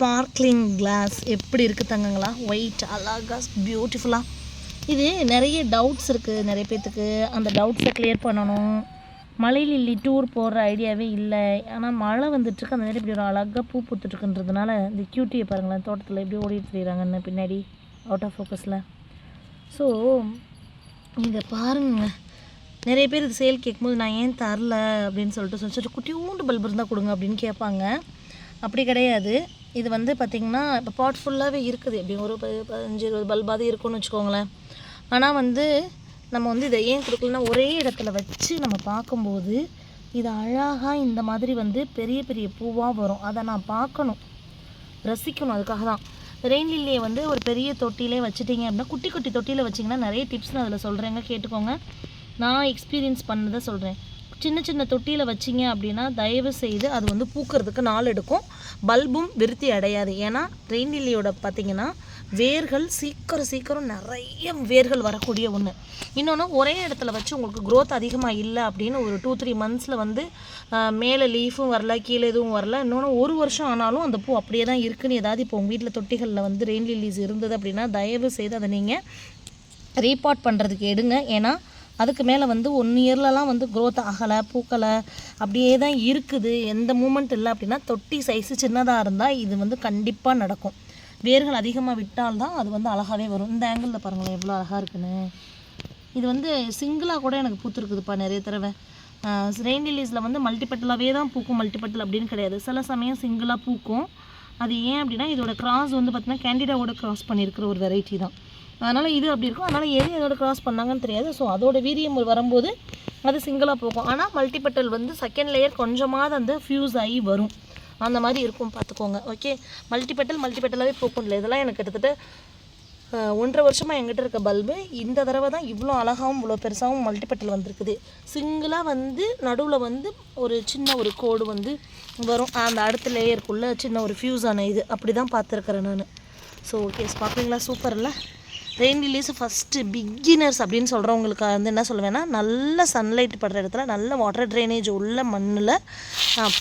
Sparkling class எப்படி இருக்குது தங்கங்களா? White அழகா பியூட்டிஃபுல்லாக இது நிறைய டவுட்ஸ் இருக்குது நிறைய பேர்த்துக்கு அந்த டவுட்ஸை கிளியர் பண்ணணும். மலை லில்லி டூர் போடுற ஐடியாவே இல்லை. ஆனால் மழை வந்துட்டுருக்கு. அந்த நேரம் இப்படி ஒரு அழகாக பூ பூத்துட்ருக்குன்றதுனால இந்த கியூட்டியை பாருங்களேன் தோட்டத்தில் எப்படி ஓடிட்டு தெரியுறாங்கன்னு பின்னாடி அவுட் ஆஃப் ஃபோக்கஸில் ஸோ இதை பாருங்க. நிறைய பேர் இது சேல் கேட்கும்போது நான் ஏன் தரல? அப்படின்னு சொல்லிட்டு சொல்லிட்டு குட்டியூண்டு பல்பு இருந்தால் கொடுங்க அப்படின்னு கேட்பாங்க. அப்படி கிடையாது. இது வந்து பார்த்திங்கன்னா இப்போ பாட் ஃபுல்லாகவே இருக்குது. எப்படி ஒரு ப- பதினஞ்சு இருபது பல்பாவது இருக்கும்னு வச்சுக்கோங்களேன். ஆனால் வந்து நம்ம வந்து இதை ஏன் கொடுக்கலன்னா ஒரே இடத்துல வச்சு நம்ம பார்க்கும்போது இது அழகாக இந்த மாதிரி வந்து பெரிய பெரிய பூவாக வரும். அதை நான் பார்க்கணும். ரசிக்கணும். அதுக்காக தான். ரெயின் லில்லியை வந்து ஒரு பெரிய தொட்டிலே வச்சுட்டிங்க அப்படின்னா குட்டி குட்டி தொட்டியில் வச்சிங்கன்னா நிறைய டிப்ஸ் நான் அதில் சொல்கிறேங்க கேட்டுக்கோங்க. நான் எக்ஸ்பீரியன்ஸ் பண்ணதை சொல்கிறேன் சின்ன சின்ன தொட்டியில் வச்சிங்க அப்படின்னா தயவு செய்து அது வந்து பூக்கிறதுக்கு நாள் எடுக்கும். பல்பும் விருத்தி அடையாது. ஏன்னா ரெயின் லில்லியோட பார்த்தீங்கன்னா வேர்கள் சீக்கிரம் சீக்கிரம் நிறைய வேர்கள் வரக்கூடிய ஒன்று இன்னொன்று ஒரே இடத்துல வச்சு உங்களுக்கு க்ரோத் அதிகமாக இல்லை அப்படின்னு ஒரு டூ த்ரீ மந்த்ஸில் வந்து மேலே லீஃபும் வரல கீழே எதுவும் வரல. இன்னொன்று ஒரு வருஷம் ஆனாலும் அந்த பூ அப்படியே தான் இருக்குன்னு ஏதாவது இப்போ உங்கள் வீட்டில் தொட்டிகளில் வந்து ரெயின் லில்லிஸ் இருந்தது அப்படின்னா தயவு செய்து அதை நீங்கள் ரீபாட் பண்ணுறதுக்கு எடுங்க. ஏன்னா அதுக்கு மேலே வந்து ஒன் இயர்லலாம் வந்து க்ரோத் ஆகலை பூக்கலை அப்படியே தான் இருக்குது. எந்த மூமெண்ட் இல்லை அப்படின்னா தொட்டி சைஸு சின்னதாக இருந்தால் இது வந்து கண்டிப்பாக நடக்கும். வேர்கள் அதிகமாக விட்டால் தான் அது வந்து அழகாகவே வரும். இந்த ஆங்கிளில் பாருங்களேன் எவ்வளோ அழகாக இருக்குன்னு. இது வந்து சிங்கிளாக கூட எனக்கு பூத்துருக்குதுப்பா நிறைய தடவை. ரெயின் லில்லிஸில் வந்து மல்டிபட்டலாகவே தான் பூக்கும் மல்டிபட்டல் அப்படின்னு கிடையாது. சில சமயம் சிங்கிளாக பூக்கும். அது ஏன் அப்படின்னா இதோட கிராஸ் வந்து பார்த்திங்கன்னா கேண்டிடாவோட கிராஸ் பண்ணியிருக்கிற ஒரு வெரைட்டி தான். அதனால் இது அப்படி இருக்கும். அதனால் எது எதோட க்ராஸ் பண்ணாங்கன்னு தெரியாது. ஸோ அதோட வீரியம் வரும்போது அது சிங்கிளாக போகும். ஆனால் மல்டிபட்டல் வந்து செகண்ட் லேயர் கொஞ்சமாவது அந்த ஃபியூஸ் ஆகி வரும். அந்த மாதிரி இருக்கும். பார்த்துக்கோங்க. ஓகே மல்டிபட்டல் மல்டிபட்டலாகவே போகும் இல்லை இதெல்லாம் எனக்கு கிட்டத்தட்ட ஒன்றரை வருஷமாக எங்கிட்ட இருக்க பல்பு இந்த தடவை தான் இவ்வளோ அழகாகவும் இவ்வளோ பெருசாகவும் மல்டிபட்டல் வந்திருக்குது. சிங்கிளாக வந்து நடுவில் வந்து ஒரு சின்ன ஒரு கோடு வந்து வரும். அந்த அடுத்த லேயருக்குள்ளே சின்ன ஒரு ஃபியூஸ் ஆன இது. அப்படி தான் பார்த்துருக்குறேன் நான். ஸோ ஓகே பார்க்குறீங்களா? சூப்பர் இல்லை? ரெயின் ரிலீஸ் ஃபஸ்ட்டு பிகினர்ஸ் அப்படின்னு சொல்கிறவங்களுக்கு வந்து என்ன சொல்லுவேன்னா நல்ல சன்லைட் படுற இடத்துல நல்ல வாட்டர் ட்ரைனேஜ் உள்ள மண்ணில்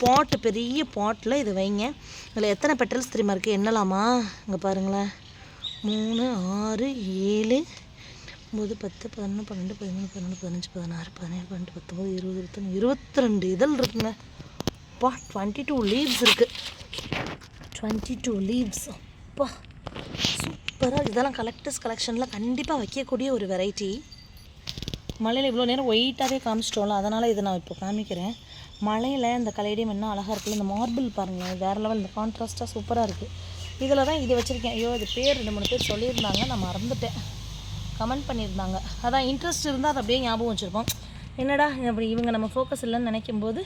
பாட்டு பெரிய பாட்டில் இது வைங்க. இதில் எத்தனை பெட்டல்ஸ் தெரியுமா இருக்குது என்னலாமா? இங்கே பாருங்களேன். மூணு ஆறு ஏழு ஒம்பது பத்து பதினொன்று பன்னெண்டு பதிமூணு பன்னெண்டு பதினஞ்சு பதினாறு பதினேழு பன்னெண்டு பத்தொம்பது இருபது இருபத்தொன்று இருபத்தி ரெண்டு இதழ் இருக்குங்க. அப்பா டுவெண்ட்டி டூ லீவ்ஸ் இருக்குது டுவெண்ட்டி டூ லீவ்ஸ் அப்பா. சூப்பராக இதெல்லாம் கலெக்டர்ஸ் கலெக்ஷனில் கண்டிப்பாக வைக்கக்கூடிய ஒரு வெரைட்டி மலையில் இவ்வளோ நேரம் ஒயிட்டாகவே காமிச்சிட்டோம்ல அதனால் இதை நான் இப்போ காமிக்கிறேன். மலையில் இந்த கலையடியம் என்ன அழகாக இருக்குல்ல இந்த மார்பிள் பாருங்கள் வேறு லெவல் இந்த கான்ட்ராஸ்ட்டாக சூப்பராக இருக்குது இதில் தான் இது வச்சுருக்கேன். ஐயோ இது பேர் ரெண்டு மூணு பேர் சொல்லியிருந்தாங்க நான் மறந்துட்டேன். கமெண்ட் பண்ணியிருந்தாங்க. அதான் இன்ட்ரெஸ்ட் இருந்தால் அதை அப்படியே ஞாபகம் வச்சுருப்போம். என்னடா அப்படி இவங்க நம்ம ஃபோக்கஸ் இல்லைன்னு நினைக்கும் போது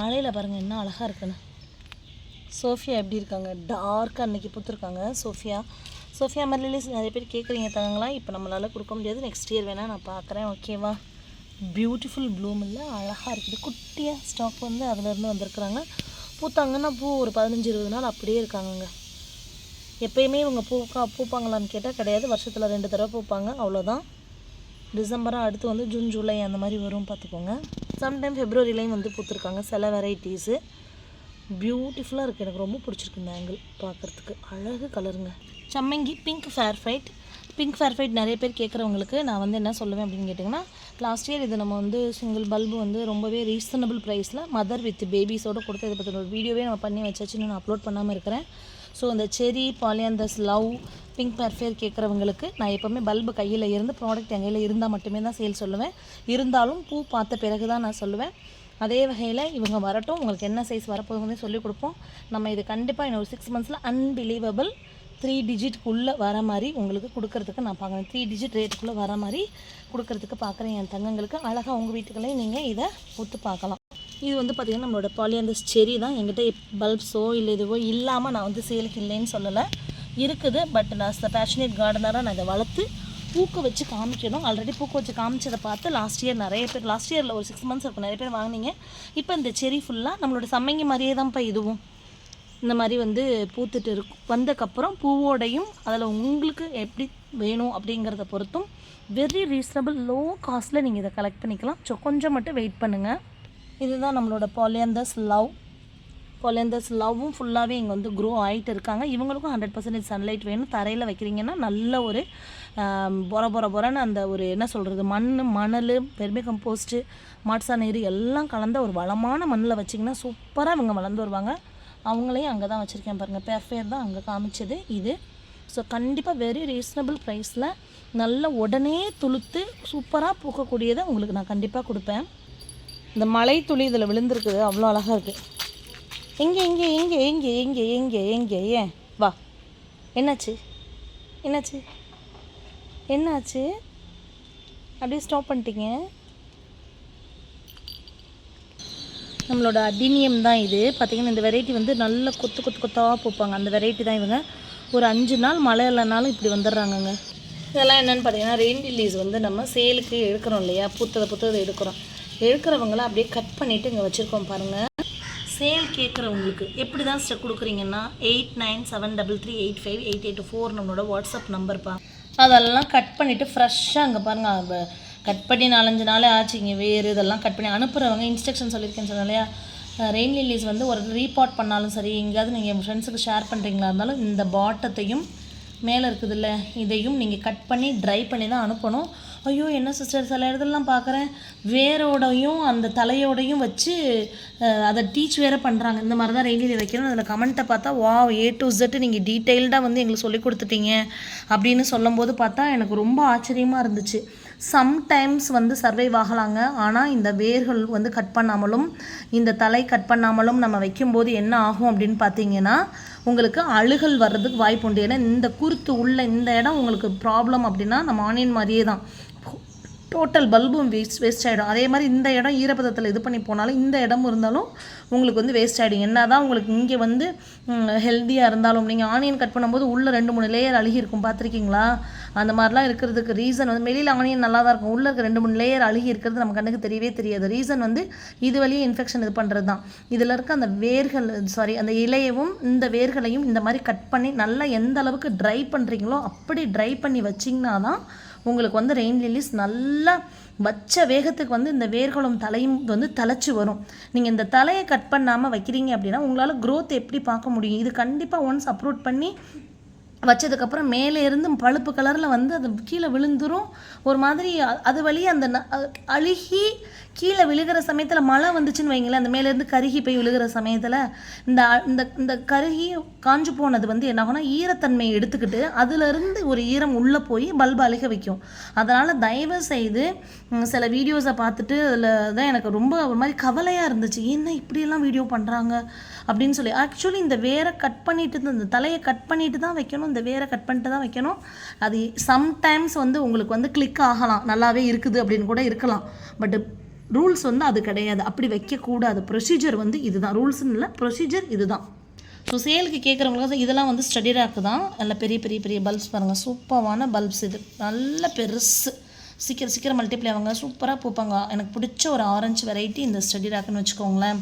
மலையில் பாருங்கள் என்ன அழகாக இருக்குன்னு. சோஃபியா எப்படி இருக்காங்க? டார்க்காக அன்றைக்கி பூத்துருக்காங்க சோஃபியா. சோஃபியா மல்லிலிஸ் நிறைய பேர் கேட்குறீங்க தங்கங்களா இப்போ நம்மளால் கொடுக்க முடியாது. நெக்ஸ்ட் இயர் வேணால் நான் பார்க்குறேன் ஓகேவா பியூட்டிஃபுல் ப்ளூம் இல்லை அழகாக இருக்குது. குட்டியாக ஸ்டாக் வந்து அதுலேருந்து வந்திருக்குறாங்க. பூத்தாங்கன்னா பூ ஒரு பதினஞ்சு இருபது நாள் அப்படியே இருக்காங்கங்க. எப்பயுமே இவங்க பூக்கா பூப்பாங்களான்னு கேட்டால் கிடையாது. வருஷத்தில் ரெண்டு தடவை பூப்பாங்க. அவ்வளோதான் டிசம்பராக அடுத்து வந்து ஜூன் ஜூலை அந்த மாதிரி வரும் பார்த்துக்கோங்க. சம்டைம் ஃபெப்ரவரிலையும் வந்து பூத்துருக்காங்க. சில வெரைட்டிஸு பியூட்டிஃபுல்லாக இருக்குது எனக்கு ரொம்ப பிடிச்சிருக்கு இந்த ஆங்கிள் பார்க்குறதுக்கு. அழகு கலருங்க சம்மங்கி pink fair fight pink fair fight நிறைய பேர் கேட்குறவங்களுக்கு நான் வந்து என்ன சொல்லுவேன் அப்படின்னு கேட்டிங்கன்னா லாஸ்ட் இயர் இது நம்ம வந்து சிங்கிள் பல்பு வந்து ரொம்பவே ரீசனபிள் ப்ரைஸில் மதர் வித் பேபிஸோடு கொடுத்து இதை பற்றி ஒரு வீடியோவே நம்ம பண்ணி வச்சாச்சு நான் அப்லோட் பண்ணாமல் இருக்கிறேன். ஸோ இந்த செரி பாலியாந்தஸ் லவ் பிங்க் பர்ஃபேர் கேட்குறவங்களுக்கு நான் எப்போவுமே பல்பு கையில் இருந்து ப்ராடக்ட் என் கையில் இருந்தால் மட்டுமே தான் சேல் சொல்லுவேன். இருந்தாலும் பூ பார்த்த பிறகு தான் நான் சொல்லுவேன். அதே வகையில் இவங்க வரட்டும் உங்களுக்கு என்ன சைஸ் வரப்போகுதுன்னு சொல்லி கொடுப்போம். நம்ம இது கண்டிப்பாக இன்னும் ஒரு சிக்ஸ் மந்த்ஸில் அன்பிலீவபிள் த்ரீ டிஜிட்டுக்குள்ளே வர மாதிரி உங்களுக்கு கொடுக்கறதுக்கு நான் பார்க்குறேன். த்ரீ டிஜிட் ரேட்டுக்குள்ளே வர மாதிரி கொடுக்கறதுக்கு பார்க்குறேன் என் தங்கங்களுக்கு. அழகாக உங்கள் வீட்டுக்குள்ளேயும் நீங்கள் இதை ஒத்து பார்க்கலாம். இது வந்து பார்த்திங்கன்னா நம்மளோட பாலியாந்தஸ் செரி தான். எங்கிட்ட பல்ப்ஸோ இல்லை இதுவோ இல்லாமல் நான் வந்து சேலுக்கு இல்லைன்னு சொல்லலை. இருக்குது பட் நான் பேஷனேட் கார்டனராக நான் இதை வளர்த்து பூக்க வச்சு காமிக்கணும். ஆல்ரெடி பூக்க வச்சு காமிச்சதை பார்த்து லாஸ்ட் இயர் நிறைய பேர் லாஸ்ட் இயரில் ஒரு சிக்ஸ் மந்த்ஸ் இருக்கும் நிறைய பேர் வாங்குனீங்க. இப்போ இந்த செரி ஃபுல்லாக நம்மளோட சம்மங்கி மாதிரியே தான்ப்பா இதுவும். இந்த மாதிரி வந்து பூத்துட்டு இருக்கும் வந்தக்கப்புறம் பூவோடையும் அதில் உங்களுக்கு எப்படி வேணும் அப்படிங்கிறத பொறுத்தும் வெரி ரீசனபிள் லோ காஸ்ட்டில் நீங்கள் இதை கலெக்ட் பண்ணிக்கலாம். ஸோ கொஞ்சம் மட்டும் வெயிட் பண்ணுங்கள் இதுதான் நம்மளோட பாலியந்தஸ் லவ் கொலந்தர்ஸ் லவ்வும் ஃபுல்லாகவே இங்கே வந்து க்ரோ ஆகிட்டு இருக்காங்க. இவங்களுக்கும் ஹண்ட்ரட் பர்சன்டேஜ் சன்லைட் வேணும். தரையில் வைக்கிறீங்கன்னா நல்ல ஒரு பொற பொர பொர அந்த ஒரு என்ன சொல்கிறது மண் மணல் வெர்மி கம்போஸ்ட்டு மாட்சா நீர் எல்லாம் கலந்த ஒரு வளமான மண்ணில் வச்சிங்கன்னா சூப்பராக இவங்க வளர்ந்து வருவாங்க. அவங்களையும் அங்கே தான் வச்சுருக்கேன் பாருங்கள் பேர்ஃபேர் தான் அங்கே காமிச்சது இது. ஸோ கண்டிப்பாக வெரி ரீசனபிள் ப்ரைஸில் நல்ல உடனே துளுத்து சூப்பராக பூக்கக்கூடியதை உங்களுக்கு நான் கண்டிப்பாக கொடுப்பேன். இந்த மலை துளி இதில் விழுந்திருக்குது அவ்வளோ அழகாக இருக்குது எங்கே எங்கே எங்கே எங்கே எங்கே எங்கே எங்கே ஏன் வா. என்னாச்சு? என்னாச்சு? என்னாச்சு? அப்படியே ஸ்டாப் பண்ணிட்டீங்க. நம்மளோட அடினியம் தான் இது. பார்த்திங்கன்னா இந்த வெரைட்டி வந்து நல்ல கொத்து கொத்து கொத்தாக பூப்பாங்க. அந்த வெரைட்டி தான் இவங்க. ஒரு அஞ்சு நாள் மழை இல்லைனாலும் இப்படி வந்துடுறாங்கங்க. இதெல்லாம் என்னென்னு பார்த்தீங்கன்னா ரெயின் லில்லிஸ் வந்து நம்ம சேலுக்கு எடுக்கிறோம் இல்லையா? புத்ததை புத்ததை எடுக்கிறோம். எடுக்கிறவங்கள அப்படியே கட் பண்ணிவிட்டு இங்கே வச்சுருக்கோம் பாருங்கள் சேல் கேட்குறவங்களுக்கு எப்படி தான் step கொடுக்குறீங்கன்னா eight nine seven double three eight five eight eight four நம்மளோட வாட்ஸ்அப் நம்பர்ப்பா அதெல்லாம் கட் பண்ணிவிட்டு ஃப்ரெஷ்ஷாக அங்கே பாருங்கள் கட் பண்ணி நாலஞ்சு நாளே ஆச்சுங்க வேறு இதெல்லாம் கட் பண்ணி அனுப்புகிறவங்க இன்ஸ்ட்ரக்ஷன் சொல்லியிருக்கேன்னு சொன்னேன் இல்லையா? ரெயின் லில்லிஸ் வந்து ஒரு ரீபாட் பண்ணாலும் சரி எங்கேயாவது நீங்கள் ஃப்ரெண்ட்ஸுக்கு ஷேர் பண்ணுறீங்களா இருந்தாலும் இந்த பாட்டத்தையும் மேலே இருக்குதுல்ல இதையும் நீங்கள் கட் பண்ணி ட்ரை பண்ணி தான் அனுப்பணும். ஐயோ என்ன சிஸ்டர் சில இடத்துலலாம் பார்க்குறேன் வேரோடையும் அந்த தலையோடையும் வச்சு அதை டீச் வேறு பண்ணுறாங்க இந்த மாதிரி தான் ரெயிலில் வைக்கணும் அதில் கமெண்ட்டை பார்த்தா வா ஏ டு இசட்டு நீங்கள் டீட்டெயில்டாக வந்து எங்களுக்கு சொல்லி கொடுத்துட்டீங்க. அப்படின்னு சொல்லும்போது பார்த்தா எனக்கு ரொம்ப ஆச்சரியமாக இருந்துச்சு. சம்டைம்ஸ் வந்து சர்வைவ் ஆகலாங்க. ஆனால் இந்த வேர்கள் வந்து கட் பண்ணாமலும் இந்த தலை கட் பண்ணாமலும் நம்ம வைக்கும்போது என்ன ஆகும் அப்படின்னு பார்த்தீங்கன்னா உங்களுக்கு அழுகல் வர்றதுக்கு வாய்ப்பு உண்டு. ஏன்னா இந்த குருத்து உள்ள இந்த இடம் உங்களுக்கு ப்ராப்ளம் அப்படின்னா நம்ம ஆனியன் மாதிரியே தான். டோட்டல் பல்பும் வேஸ்ட் வேஸ்ட் ஆகிடும் அதே மாதிரி இந்த இடம் ஈரப்பதத்தில் இது பண்ணி போனாலும் இந்த இடமும் இருந்தாலும் உங்களுக்கு வந்து வேஸ்ட் ஆகிடும் என்ன தான் உங்களுக்கு இங்கே வந்து ஹெல்த்தியாக இருந்தாலும் நீங்கள் ஆனியன் கட் பண்ணும்போது உள்ளே ரெண்டு மூணு லேயர் அழுகி இருக்கும் பார்த்துருக்கீங்களா? அந்த மாதிரிலாம் இருக்கிறதுக்கு ரீசன் வந்து வெளியில் ஆனியன் நல்லா தான் இருக்கும். உள்ளே இருக்க ரெண்டு மூணு லேயர் அழுகி இருக்கிறது நம்ம கண்ணுக்கு தெரியவே தெரியாது. ரீசன் வந்து இது வழியே இன்ஃபெக்ஷன் இது பண்ணுறது தான் இதில் இருக்க அந்த வேர்கள் சாரி அந்த இலையவும் இந்த வேர்களையும் இந்த மாதிரி கட் பண்ணி நல்லா எந்த அளவுக்கு ட்ரை பண்ணுறீங்களோ அப்படி ட்ரை பண்ணி வச்சிங்கன்னா தான் உங்களுக்கு வந்து ரெயின் லில்லிஸ் நல்லா வச்ச வேகத்துக்கு வந்து இந்த வேர்களும் தலையும் வந்து தலைச்சு வரும். நீங்கள் இந்த தலையை கட் பண்ணாமல் வைக்கிறீங்க அப்படின்னா உங்களால் க்ரோத் எப்படி பார்க்க முடியும்? இது கண்டிப்பாக ஒன்ஸ் அப்ரூட் பண்ணி வச்சதுக்கப்புறம் மேலே இருந்து பழுப்பு கலரில் வந்து அது கீழே விழுந்துரும். ஒரு மாதிரி அது வழியே அந்த ந- அழுகி கீழே விழுகிற சமயத்தில் மழை வந்துச்சுன்னு வைங்களேன் அந்த மேலேருந்து கருகி போய் விழுகிற சமயத்தில் இந்த இந்த இந்த கருகி காஞ்சு போனது வந்து என்ன ஈரத்தன்மையை எடுத்துக்கிட்டு அதுலேருந்து ஒரு ஈரம் உள்ளே போய் பல்பு அழுக வைக்கும். அதனால் தயவு செய்து சில வீடியோஸை பார்த்துட்டு அதில் தான் எனக்கு ரொம்ப ஒரு மாதிரி கவலையாக இருந்துச்சு. என்ன இப்படியெல்லாம் வீடியோ பண்ணுறாங்க அப்படின்னு சொல்லி ஆக்சுவலி இந்த வேரை கட் பண்ணிட்டு தான் இந்த தலையை கட் பண்ணிட்டு தான் வைக்கணும் இந்த வேரை கட் பண்ணிட்டு தான் வைக்கணும். அது சம்டைம்ஸ் வந்து உங்களுக்கு வந்து கிளிக் ஆகலாம். நல்லாவே இருக்குது அப்படின்னு கூட இருக்கலாம். பட் ரூல்ஸ் வந்து அது கிடையாது. அப்படி வைக்கக்கூடாது. ப்ரொசீஜர் வந்து இதுதான். ரூல்ஸ்னு இல்லை ப்ரொசீஜர் இதுதான். ஸோ சேலுக்கு கேட்குறவங்களுக்கு இதெல்லாம் வந்து ஸ்டடி ரேக்கு தான். நல்ல பெரிய பெரிய பெரிய பல்ப்ஸ் பாருங்கள் சூப்பரான பல்ப்ஸ் இது. நல்ல பெருசு. சீக்கிரம் சீக்கிரம் மல்டிப்ளை ஆவாங்க. சூப்பராக பூப்பாங்க. எனக்கு பிடிச்ச ஒரு ஆரஞ்சு வெரைட்டி இந்த ஸ்டடி ரேக்குன்னு வச்சுக்கோங்களேன்.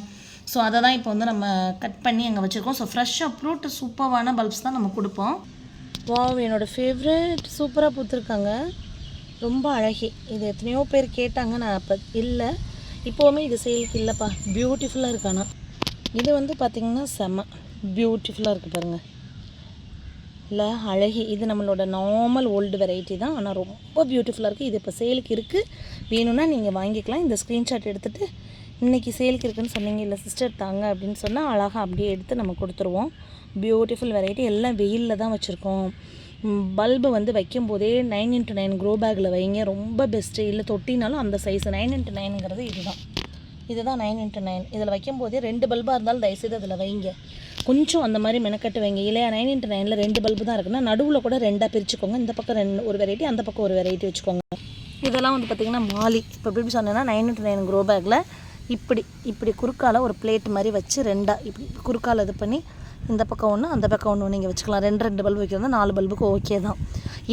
ஸோ அதை தான் இப்போ வந்து நம்ம கட் பண்ணி அங்கே வச்சுருக்கோம். ஸோ ஃப்ரெஷ்ஷாக ஃப்ரூட் சூப்பரான பல்ப்ஸ் தான் நம்ம கொடுப்போம். வாவ் என்னோடய ஃபேவரட் சூப்பராக பூத்துருக்காங்க. ரொம்ப அழகி. இது எத்தனையோ பேர் கேட்டாங்க நான் அப்போ இல்லை. இப்போவுமே இது சேலுக்கு இல்லைப்பா. பியூட்டிஃபுல்லாக இருக்கானா இது வந்து பார்த்திங்கன்னா செம. பியூட்டிஃபுல்லாக இருக்குது பாருங்கள் இல்லை அழகி. இது நம்மளோட நார்மல் ஓல்டு வெரைட்டி தான். ஆனால் ரொம்ப பியூட்டிஃபுல்லாக இருக்குது இது இப்போ சேலுக்கு இருக்குது வேணும்னா நீங்கள் வாங்கிக்கலாம். இந்த ஸ்க்ரீன்ஷாட் எடுத்துகிட்டு இன்றைக்கி சேலுக்கு இருக்குதுன்னு சொன்னீங்க. இல்லை சிஸ்டர் தாங்க. அப்படின்னு சொன்னால் அழகாக அப்படியே எடுத்து நம்ம கொடுத்துருவோம். பியூட்டிஃபுல் வெரைட்டி எல்லாம் வெயிலில் தான் வச்சுருக்கோம். பல்பு வந்து வைக்கும்போதே நைன் இன்ட்டு நைன் க்ரோ பேக்கில் வைங்க. ரொம்ப பெஸ்ட்டு இல்லை தொட்டினாலும் அந்த சைஸ் நைன் இன்ட்டு நைனுங்கிறது இதுதான். இதுதான் நைன் இன்ட்டு நைன் இதில் வைக்கும்போதே ரெண்டு பல்பாக இருந்தாலும் தயவுசெய்து அதில் வைங்க. கொஞ்சம் அந்த மாதிரி மெனக்கட்டு வைங்க. இல்லையா நைன் இன்ட்டு நைனில் ரெண்டு பல்பு தான் இருக்குன்னா நடுவில் கூட ரெண்டாக பிரிச்சுக்கோங்க. இந்த பக்கம் ரெண்டு ஒரு வெரைட்டி அந்த பக்கம் ஒரு வெரைட்டி வச்சுக்கோங்க. இதெல்லாம் வந்து பார்த்திங்கன்னா மாலி. இப்போ எப்படி சொன்னேன்னா நைன் இன்ட்டு நைன் க்ரோ பேக்கில் இப்படி இப்படி குறுக்கால ஒரு பிளேட் மாதிரி வச்சு ரெண்டாக இப்படி குறுக்கால் இது பண்ணி இந்த பக்கம் ஒன்று அந்த பக்கம் ஒன்று நீங்கள் வச்சுக்கலாம். ரெண்டு ரெண்டு பல்பு வைக்கிறது நாலு பல்புக்கு ஓகே தான்.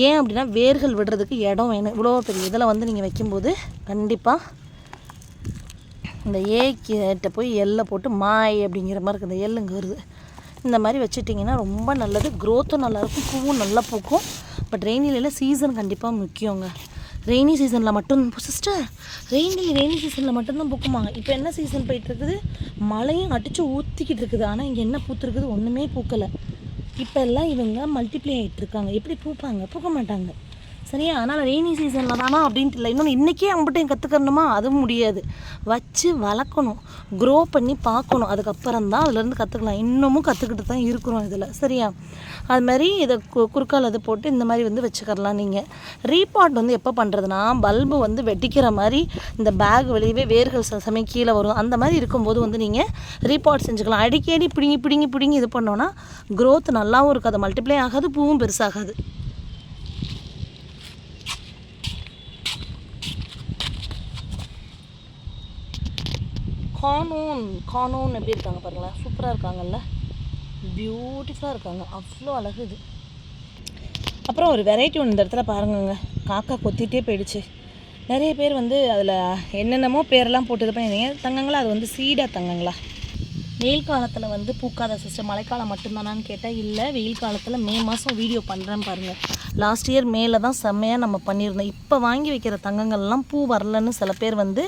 ஏன் அப்படின்னா வேர்கள் விடுறதுக்கு இடம் வேணும். இவ்வளோ பெரிய இதில் வந்து நீங்கள் வைக்கும்போது கண்டிப்பாக இந்த ஏ கிட்ட போய் எல்லை போட்டு மாய் அப்படிங்கிற மாதிரி இருக்குது இந்த எள்ளுங்க வருது. இந்த மாதிரி வச்சுட்டிங்கன்னா ரொம்ப நல்லது. க்ரோத்தும் நல்லாயிருக்கும் பூவும் நல்லா பூக்கும். பட் ரெய்னிலையில் சீசன் கண்டிப்பாக முக்கியங்க. ரெய்னி சீசனில் மட்டும் சிஸ்டர் ரெய்னி ரெய்னி சீசனில் மட்டும்தான் பூக்குமாங்க. இப்போ என்ன சீசன் போயிட்டு இருக்குது? மழையும் அடித்து ஊற்றிக்கிட்டு இருக்குது. ஆனால் இங்கே என்ன பூத்துருக்குது? ஒன்றுமே பூக்கலை. இப்போ எல்லாம் இவங்க மல்டிப்ளை ஆகிட்டு இருக்காங்க. எப்படி பூப்பாங்க? பூக்க மாட்டாங்க. சரியா அதனால் ரெய்னி சீசனில் தானா அப்படின்ட்டு இல்லை. இன்னொன்று இன்றைக்கே அவங்ககிட்ட கற்றுக்கணுமா அதுவும் முடியாது. வச்சு வளர்க்கணும். க்ரோ பண்ணி பார்க்கணும். அதுக்கப்புறம் தான் அதுலேருந்து கற்றுக்கலாம் இன்னமும் கற்றுக்கிட்டு தான் இருக்கிறோம் இதில். சரியா? அது மாதிரி இதை கு குறுக்கால் அது போட்டு இந்த மாதிரி வந்து வச்சுக்கரலாம் நீங்கள் ரீபாட் வந்து எப்போ பண்ணுறதுனா பல்பு வந்து வெட்டிக்கிற மாதிரி இந்த பேக் வெளியவே வேர்கள் சமயம் கீழே வரும். அந்த மாதிரி இருக்கும்போது வந்து நீங்கள் ரீபாட் செஞ்சுக்கலாம். அடிக்கடி பிடுங்கி பிடுங்கி பிடுங்கி இது பண்ணோன்னா க்ரோத் நல்லாவும் இருக்காது. மல்டிப்ளை ஆகாது பூவும் பெருசாகாது. கானோன் கானோன் எப்படி இருக்காங்க பாருங்களேன். சூப்பராக இருக்காங்கல்ல. பியூட்டிஃபுல்லாக இருக்காங்க. அவ்வளோ அழகு இது. அப்புறம் ஒரு வெரைட்டி ஒன்று இந்த இடத்துல பாருங்கங்க. காக்கா கொத்திட்டே போயிடுச்சு. நிறைய பேர் வந்து அதில் என்னென்னமோ பேரெல்லாம் போட்டு இது பண்ணிருந்தீங்க தங்கங்களா? அது வந்து சீடாக தங்கங்களா? வெயில் காலத்தில் வந்து பூக்காத சிஸ்டர் மழைக்காலம் மட்டும்தானான்னு கேட்டால் இல்லை வெயில் காலத்தில் மே மாதம் வீடியோ பண்ணுறேன் பாருங்கள் லாஸ்ட் இயர் மேலே தான் செம்மையாக நம்ம பண்ணியிருந்தோம். இப்போ வாங்கி வைக்கிற தங்கங்கள்லாம் பூ வரலன்னு சில பேர் வந்து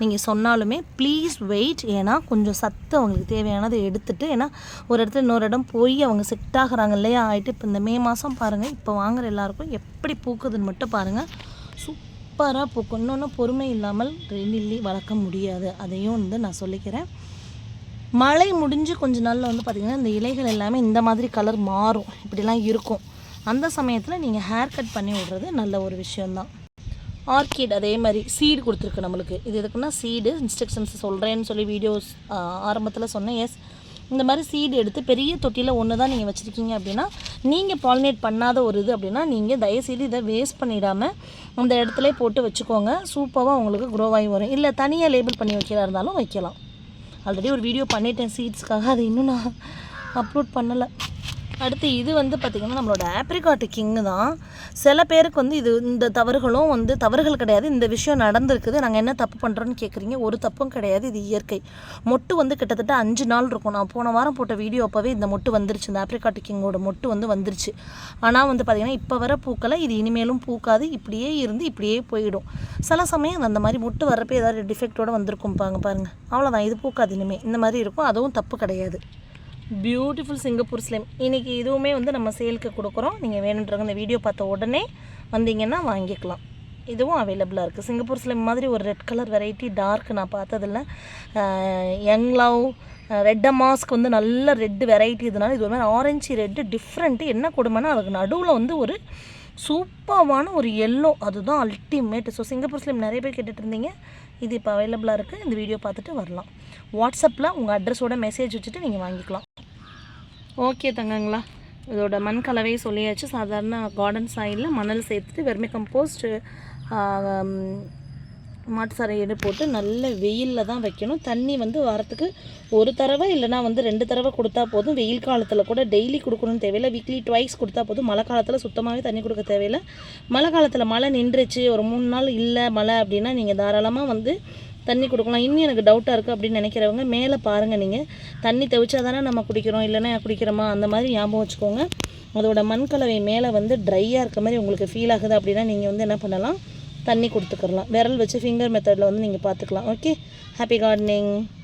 நீங்கள் சொன்னாலுமே ப்ளீஸ் வெயிட் ஏன்னா கொஞ்சம் சத்து அவங்களுக்கு தேவையானதை எடுத்துகிட்டு ஏன்னா ஒரு இடத்துல இன்னொரு இடம் போய் அவங்க செட் ஆகுறாங்க இல்லையா ஆகிட்டு இப்போ இந்த மே மாதம் பாருங்கள் இப்போ வாங்குற எல்லாருக்கும் எப்படி பூக்குதுன்னு மட்டும் பாருங்கள் சூப்பராக பூக்கும். இன்னொன்று பொறுமை இல்லாமல் ரெண்டில்லி வளர்க்க முடியாது. அதையும் வந்து நான் சொல்லிக்கிறேன். மழை முடிஞ்சு கொஞ்ச நாளில் வந்து பார்த்திங்கன்னா இந்த இலைகள் எல்லாமே இந்த மாதிரி கலர் மாறும். இப்படிலாம் இருக்கும். அந்த சமயத்தில் நீங்கள் ஹேர் கட் பண்ணி விடுறது நல்ல ஒரு விஷயந்தான் ஆர்கிட் அதே மாதிரி சீடு கொடுத்துருக்கு நம்மளுக்கு. இது எதுக்குன்னா சீடு இன்ஸ்ட்ரக்ஷன்ஸ் சொல்கிறேன்னு சொல்லி வீடியோஸ் ஆரம்பத்தில் சொன்னேன். எஸ் இந்த மாதிரி சீடு எடுத்து பெரிய தொட்டியில் ஒன்று தான் நீங்கள் வச்சுருக்கீங்க அப்படின்னா நீங்கள் பாலினேட் பண்ணாத ஒரு இது அப்படின்னா நீங்கள் தயவுசெய்து இதை வேஸ்ட் பண்ணிடாமல் அந்த இடத்துல போட்டு வச்சுக்கோங்க. சூப்பராக உங்களுக்கு க்ரோவாகி வரும். இல்லை தனியாக லேபிள் பண்ணி வைக்கிறதா இருந்தாலும் வைக்கலாம். ஆல்ரெடி ஒரு வீடியோ பண்ணிட்டேன் சீட்ஸ்க்காக அதை இன்னும் நான் அப்லோட் பண்ணலை. அடுத்து இது வந்து பார்த்திங்கன்னா நம்மளோட ஆப்ரிகாட்டு கிங்கு தான் சில பேருக்கு வந்து இது இந்த தவறுகளும் வந்து தவறுகள் கிடையாது. இந்த விஷயம் நடந்திருக்குது. நாங்கள் என்ன தப்பு பண்ணுறோன்னு கேட்குறீங்க ஒரு தப்பும் கிடையாது. இது இயற்கை. மொட்டு வந்து கிட்டத்தட்ட அஞ்சு நாள் இருக்கும். நான் போன வாரம் போட்ட வீடியோ அப்போவே இந்த மொட்டு வந்துருச்சு. இந்த ஆப்ரிகாட்டு கிங்கோட மொட்டு வந்து வந்துருச்சு. ஆனால் வந்து பார்த்திங்கன்னா இப்போ வர பூக்களை இது இனிமேலும் பூக்காது. இப்படியே இருந்து இப்படியே போயிடும். சில சமயம் அந்த மாதிரி மொட்டு வரப்போ ஏதாவது டிஃபெக்டோடு வந்திருக்கும் பாருங்க. பாருங்கள் அவ்வளோதான் இது பூக்காது இனிமேல் இந்த மாதிரி இருக்கும். அதுவும் தப்பு கிடையாது. பியூட்டிஃபுல் சிங்கப்பூர் ஸ்லிம் இன்றைக்கி இதுவுமே வந்து நம்ம சேலுக்கு கொடுக்குறோம். நீங்கள் வேணுன்றவங்க இந்த வீடியோ பார்த்த உடனே வந்தீங்கன்னா வாங்கிக்கலாம். இதுவும் அவைலபிளாக இருக்குது சிங்கப்பூர் ஸ்லிம் மாதிரி ஒரு ரெட் கலர் வெரைட்டி டார்க் நான் பார்த்ததில்ல. யங் லவ் ரெட்டை மாஸ்க் வந்து நல்ல ரெட்டு வெரைட்டி இதனால இது ஒரு மாதிரி ஆரஞ்சு ரெட்டு டிஃப்ரெண்ட்டு என்ன கொடுமைன்னா அதுக்கு நடுவில் வந்து ஒரு சூப்பர்வான ஒரு எல்லோ அதுதான் அல்டிமேட் ஸோ சிங்கப்பூர் ஸ்லிம் நிறைய பேர் கேட்டுட்டு இருந்தீங்க இது இப்போ அவைலபிளாக இருக்குது இந்த வீடியோ பார்த்துட்டு வரலாம். வாட்ஸ்அப்பில் உங்கள் அட்ரஸோட மெசேஜ் வச்சுட்டு நீங்கள் வாங்கிக்கலாம். ஓகே தங்கங்களா. இதோட மண் கலவையை சொல்லியாச்சு. சாதாரண கார்டன் சாயிலில் மணல் சேர்த்துட்டு வெர்மி கம்போஸ்ட் மாட்டு சாரையீடு போட்டு நல்ல வெயிலில் தான் வைக்கணும். தண்ணி வந்து வாரத்துக்கு ஒரு தடவை இல்லைனா வந்து ரெண்டு தடவை கொடுத்தா போதும். வெயில் காலத்தில் கூட டெய்லி கொடுக்கணும்னு தேவையில்லை. வீக்லி ட்வைஸ் கொடுத்தா போதும். மழை காலத்தில் சுத்தமாகவே தண்ணி கொடுக்க தேவையில்லை. மழை காலத்தில் மழை நின்றுச்சு. ஒரு மூணு நாள் இல்லை மழை அப்படின்னா நீங்கள் தாராளமாக வந்து தண்ணி கொடுக்கலாம். இன்னும் எனக்கு டவுட்டாக இருக்குது அப்படின்னு நினைக்கிறவங்க மேலே பாருங்கள் நீங்கள் தண்ணி தெவிச்சா தானே நம்ம குடிக்கிறோம் இல்லைன்னா குடிக்கிறோமா? அந்த மாதிரி ஞாபகம் வச்சுக்கோங்க. அதோட மண் கலவை மேலே வந்து ட்ரையாக இருக்க மாதிரி உங்களுக்கு ஃபீல் ஆகுது அப்படின்னா நீங்கள் வந்து என்ன பண்ணலாம்? தண்ணி கொடுத்துக்கிறலாம். விரல் வச்சு ஃபிங்கர் மெத்தடில் வந்து நீங்கள் பார்த்துக்கலாம் ஓகே ஹாப்பி கார்டனிங்